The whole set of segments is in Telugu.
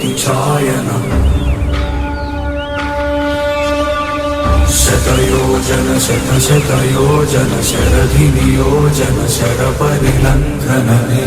प्रतिचायनम् शतयोजन शतशतयोजन शरधिनियोजन शरपरिलङ्घनने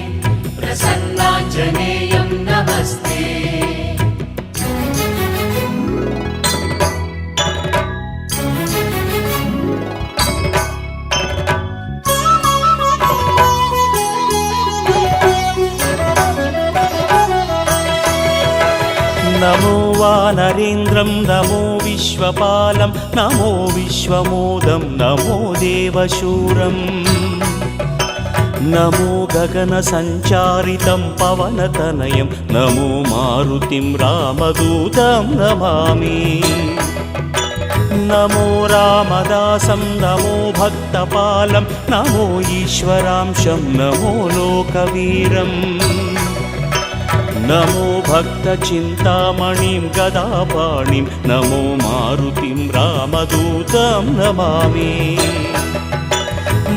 శ్రీమన్నాంజనేయం నమస్తే. నమో నరేంద్రం నమో విశ్వపాలం నమో విశ్వమోదం నమో దేవశూరం. నమో గగన సంచారితం పవనతనయం నమో మారుతిం రామదూతం నమామి. నమో రామదాసం నమో భక్తపాలం నమో ఈశ్వరాంశం నమో లోకవీరం. నమో భక్తచింతామణిం గదాపాణిం నమో మారుతిం రామదూతం నమామి.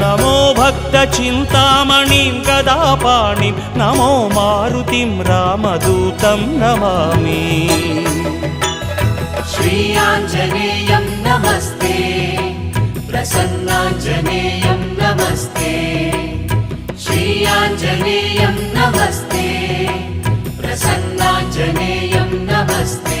నమో భక్త చింతామణిం గదాపాణిం నమో మారుతిం రామదూతం నమామి. శ్రీయాంజనేయం నమస్తే ప్రసన్నాంజనేయం నమస్తే శ్రీయాంజనేయం నమస్తే ప్రసన్నాంజనేయం నమస్తే.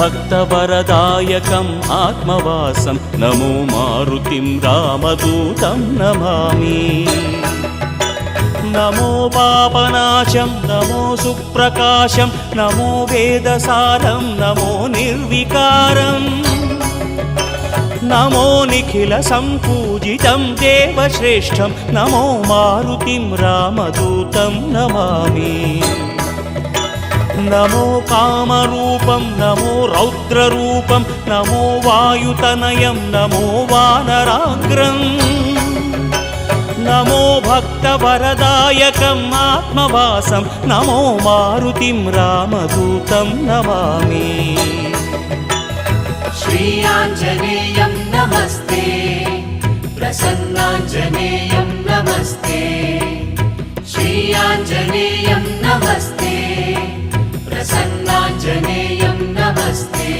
భక్తవరదాయకం ఆత్మవాసం నమో మారుతిం రామదూతం నమామి నమో పాపనాశం నమో సుప్రకాశం నమో వేదసారం నమో నిర్వికారం నమో నిఖిల సంపూజితం దేవశ్రేష్టం నమో మారుతిం రామదూతం నమామి నమో కామరూపం నమో రౌద్రరూపం నమో వాయుతనయం నమో వానరాగ్రం నమో భక్తవరదాయకం ఆత్మవాసం నమో మారుతిం రామదూతం నమామి श्रीयाञ्जनेयं नमस्ते प्रसन्नाञ्जनेयं नमस्ते श्रीयाञ्जनेयं नमस्ते प्रसन्नाञ्जनेयं नमस्ते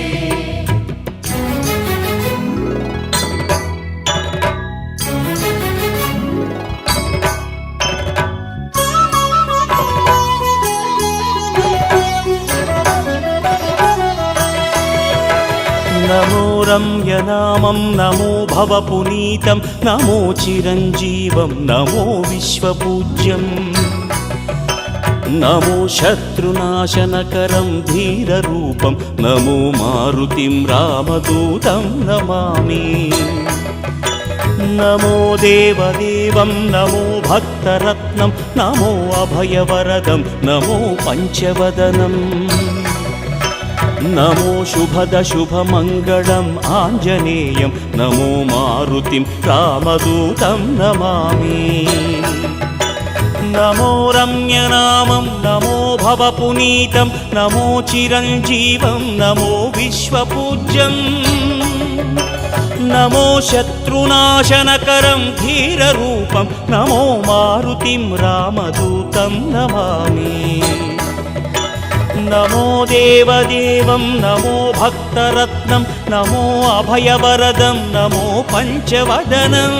नमो रम्यनामं नमो भवपुनीतं नमो चिरञ्जीवं नमो विश्वपूज्यम् నమో శత్రునాశనకరం ధీరరూపం నమో మారుతిం రామదూతం నమామి. నమో దేవదేవం నమో భక్తరత్నం నమో అభయవరదం నమో పంచవదనం. నమో శుభద శుభమంగళం ఆంజనేయం నమో మారుతిం రామదూతం నమామి. నమో రమ్యనామం నమో భవపునీతం నమో చిరంజీవం నమో విశ్వపూజ్యం. నమో శత్రునాశనకరం ధీరరూపం నమో మారుతిం రామదూతం నమామి. నమో దేవదేవం నమో భక్తరత్నం నమో అభయవరదం నమో పంచవదనం.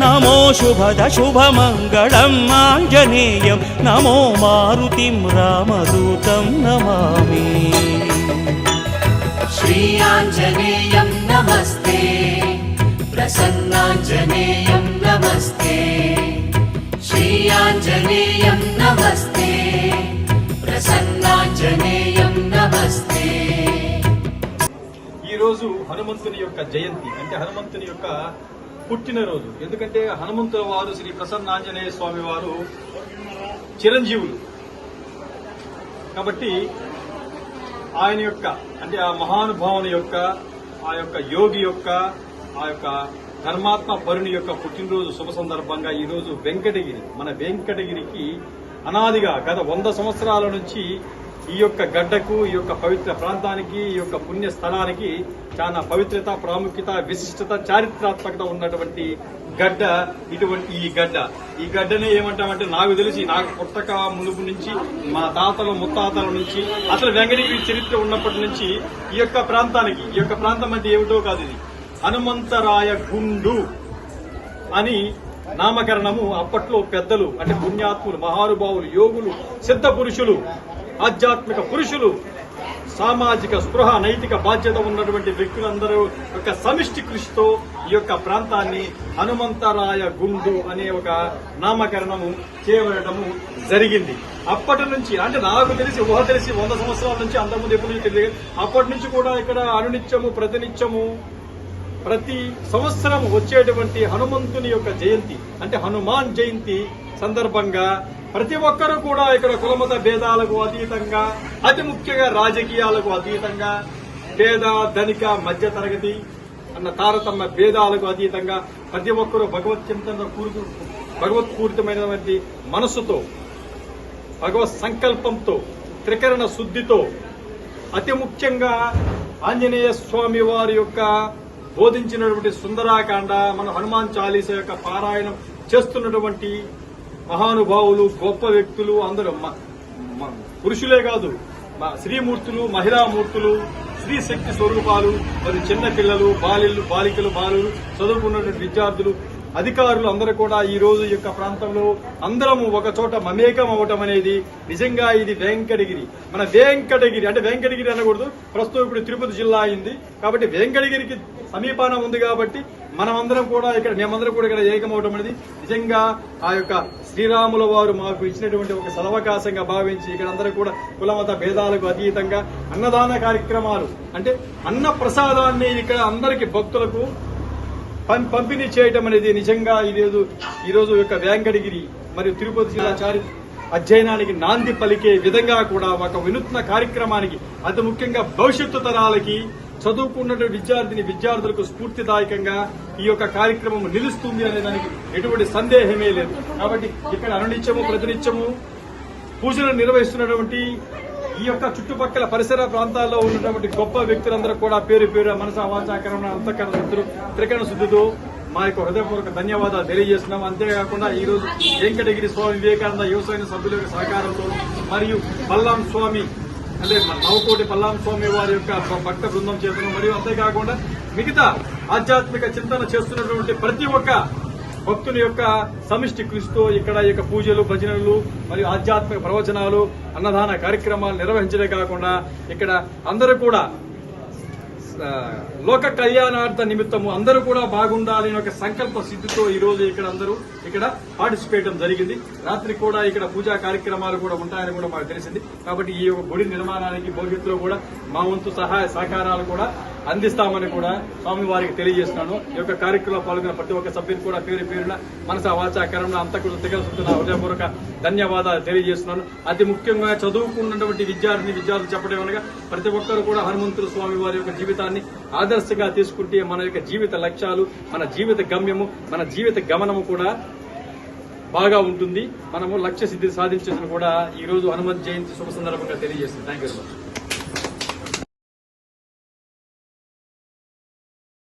నమో శుభద శుభమంగళం ఆంజనేయం నమో మారుతిం రామదూతం నమామి. శ్రీ ఆంజనేయం నమస్తే. ప్రసన్నాంజనేయం నమస్తే. శ్రీ ఆంజనేయం నమస్తే. ప్రసన్నాంజనేయం నమస్తే. ఈరోజు హనుమంతుని యొక్క జయంతి అంటే హనుమంతుని యొక్క పుట్టినరోజు. ఎందుకంటే హనుమంతుల వారు శ్రీ ప్రసన్నాంజనేయ స్వామి వారు చిరంజీవులు. కాబట్టి ఆయన యొక్క అంటే ఆ మహానుభావుని యొక్క ఆ యొక్క యోగి యొక్క ఆ యొక్క ధర్మాత్మ పరుని యొక్క పుట్టినరోజు శుభ సందర్భంగా ఈ రోజు వెంకటగిరి మన వెంకటగిరికి అనాదిగా గత వంద సంవత్సరాల నుంచి ఈ యొక్క గడ్డకు ఈ యొక్క పవిత్ర ప్రాంతానికి ఈ యొక్క పుణ్య స్థలానికి చాలా పవిత్రత ప్రాముఖ్యత విశిష్టత చారిత్రాత్మకత ఉన్నటువంటి గడ్డ ఇటువంటి ఈ గడ్డ. ఈ గడ్డనే ఏమంటామంటే నాకు తెలిసి నాకు పుట్టక మునుపు నుంచి మా తాతల ముత్తాతల నుంచి అసలు వెంకటగిరి చరిత్ర ఉన్నప్పటి నుంచి ఈ యొక్క ప్రాంతానికి ఈ యొక్క ప్రాంతం అంటే ఏమిటో కాదు ఇది. హనుమంతరాయ గుండు అని నామకరణము అప్పట్లో పెద్దలు అంటే పుణ్యాత్ములు మహానుభావులు యోగులు సిద్ధ పురుషులు ఆధ్యాత్మిక పురుషులు సామాజిక స్పృహ నైతిక బాధ్యత ఉన్నటువంటి వ్యక్తులందరూ ఒక సమిష్టి కృషితో ఈ యొక్క ప్రాంతాన్ని హనుమంతరాయ గుండు అనే ఒక నామకరణము చేయబడటము జరిగింది. అప్పటి నుంచి అంటే నాకు తెలిసి ఊహ తెలిసి వంద సంవత్సరాల నుంచి అంతకుముందు ఎప్పటి నుంచి తెలియదు. అప్పటి నుంచి కూడా ఇక్కడ అనునిత్యము ప్రతినిత్యము ప్రతి సంవత్సరం వచ్చేటువంటి హనుమంతుని యొక్క జయంతి అంటే హనుమాన్ జయంతి సందర్భంగా ప్రతి ఒక్కరూ కూడా ఇక్కడ కులమత భేదాలకు అతీతంగా అతి ముఖ్యంగా రాజకీయాలకు అతీతంగా పేద ధనిక మధ్య తరగతి అన్న తారతమ్య భేదాలకు అతీతంగా ప్రతి ఒక్కరూ భగవత్ చింతన కూరుకు భగవత్పూరితమైనటువంటి మనస్సుతో భగవత్ సంకల్పంతో త్రికరణ శుద్ధితో అతి ముఖ్యంగా ఆంజనేయ స్వామి వారి యొక్క బోధించినటువంటి సుందరాకాండ మన హనుమాన్ చాలీస యొక్క పారాయణం చేస్తున్నటువంటి మహానుభావులు గొప్ప వ్యక్తులు అందరూ మ- మ- పురుషులే కాదు మ- స్త్రీమూర్తులు మహిళామూర్తులు స్త్రీ శక్తి స్వరూపాలు మరి చిన్న పిల్లలు బాలికలు బాలులు చదువుకున్నటువంటి విద్యార్థులు అధికారులు అందరూ కూడా ఈ రోజు యొక్క ప్రాంతంలో అందరము ఒక చోట మమేకం అవటం అనేది నిజంగా ఇది వెంకటగిరి. మన వెంకటగిరి అంటే వెంకటగిరి అనకూడదు ప్రస్తుతం ఇప్పుడు తిరుపతి జిల్లా అయింది. కాబట్టి వెంకటగిరికి సమీపాన ఉంది కాబట్టి మనమందరం కూడా ఇక్కడ మేమందరం కూడా ఇక్కడ ఏకమవటం అనేది నిజంగా ఆ యొక్క శ్రీరాముల వారు మాకు ఇచ్చినటువంటి ఒక సదవకాశంగా భావించి ఇక్కడ అందరూ కూడా కులమత భేదాలకు అతీతంగా అన్నదాన కార్యక్రమాలు అంటే అన్న ప్రసాదాన్ని ఇక్కడ అందరికి భక్తులకు పం- పంపిణీ చేయటం అనేది నిజంగా ఈరోజు ఈరోజు యొక్క వెంకటగిరి మరియు తిరుపతి జిల్లా చారి అధ్యయనానికి నాంది పలికే విధంగా కూడా ఒక వినూత్న కార్యక్రమానికి అతి ముఖ్యంగా భవిష్యత్తు తరాలకి చదువుకున్నటువంటి విద్యార్థిని విద్యార్థులకు స్ఫూర్తిదాయకంగా ఈ యొక్క కార్యక్రమం నిలుస్తుంది అనే దానికి ఎటువంటి సందేహమే లేదు. కాబట్టి ఇక్కడ అనునిత్యము ప్రతినిత్యము పూజలు నిర్వహిస్తున్నటువంటి ఈ యొక్క చుట్టుపక్కల పరిసర ప్రాంతాల్లో ఉన్నటువంటి గొప్ప వ్యక్తులందరూ కూడా పేరు పేరు మనసు అవాచాకరణ అంతఃకరణ శుద్ధులు త్రికరణ శుద్ధులు మా యొక్క హృదయపూర్వక ధన్యవాదాలు తెలియజేస్తున్నాం. అంతేకాకుండా ఈ రోజు వెంకటగిరి స్వామి వివేకానంద యువసైన సభ్యుల సహకారంతో మరియు బల్లాం స్వామి అంటే నవకోటి పల్లాం స్వామి వారి యొక్క భక్త బృందం చేస్తున్నాం మరియు అంతేకాకుండా మిగతా ఆధ్యాత్మిక చింతన చేస్తున్నటువంటి ప్రతి ఒక్క భక్తుని యొక్క సమిష్టి కృషితో ఇక్కడ ఈ యొక్క పూజలు భజనలు మరియు ఆధ్యాత్మిక ప్రవచనాలు అన్నదాన కార్యక్రమాలు నిర్వహించడే కాకుండా ఇక్కడ అందరూ కూడా లోక కళ్యాణార్థ నిమిత్తము అందరూ కూడా బాగుండాలి అనే ఒక సంకల్ప సిద్ధితో ఈ ఇక్కడ అందరూ ఇక్కడ పార్టిసిపేట్ జరిగింది. రాత్రి కూడా ఇక్కడ పూజా కార్యక్రమాలు కూడా ఉంటాయని కూడా మాకు తెలిసింది. కాబట్టి ఈ యొక్క గుడి నిర్మాణానికి భవిష్యత్తులో కూడా మా వంతు సహాయ సహకారాలు కూడా అందిస్తామని కూడా స్వామివారికి తెలియజేస్తున్నాను. ఈ యొక్క కార్యక్రమంలో పాల్గొన్న ప్రతి ఒక్క సభ్యులు కూడా పేరు పేరున మనస వాచాకరంలో కరుణ అంతకుడు హృదయపూర్వక ధన్యవాదాలు తెలియజేస్తున్నాను. అతి ముఖ్యంగా చదువుకున్నటువంటి విద్యార్థిని విద్యార్థులు చెప్పడం అనగా ప్రతి ఒక్కరు కూడా హనుమంతుడు స్వామి వారి యొక్క జీవితాన్ని ఆదర్శంగా తీసుకుంటే మన యొక్క జీవిత లక్ష్యాలు మన జీవిత గమ్యము మన జీవిత గమనము కూడా బాగా ఉంటుంది. మనము లక్ష్య సిద్ధి సాధించేసిన కూడా ఈ రోజు హనుమత్ జయంతి శుభ సందర్భంగా తెలియజేస్తుంది థ్యాంక్ యూ వెరీ మచ్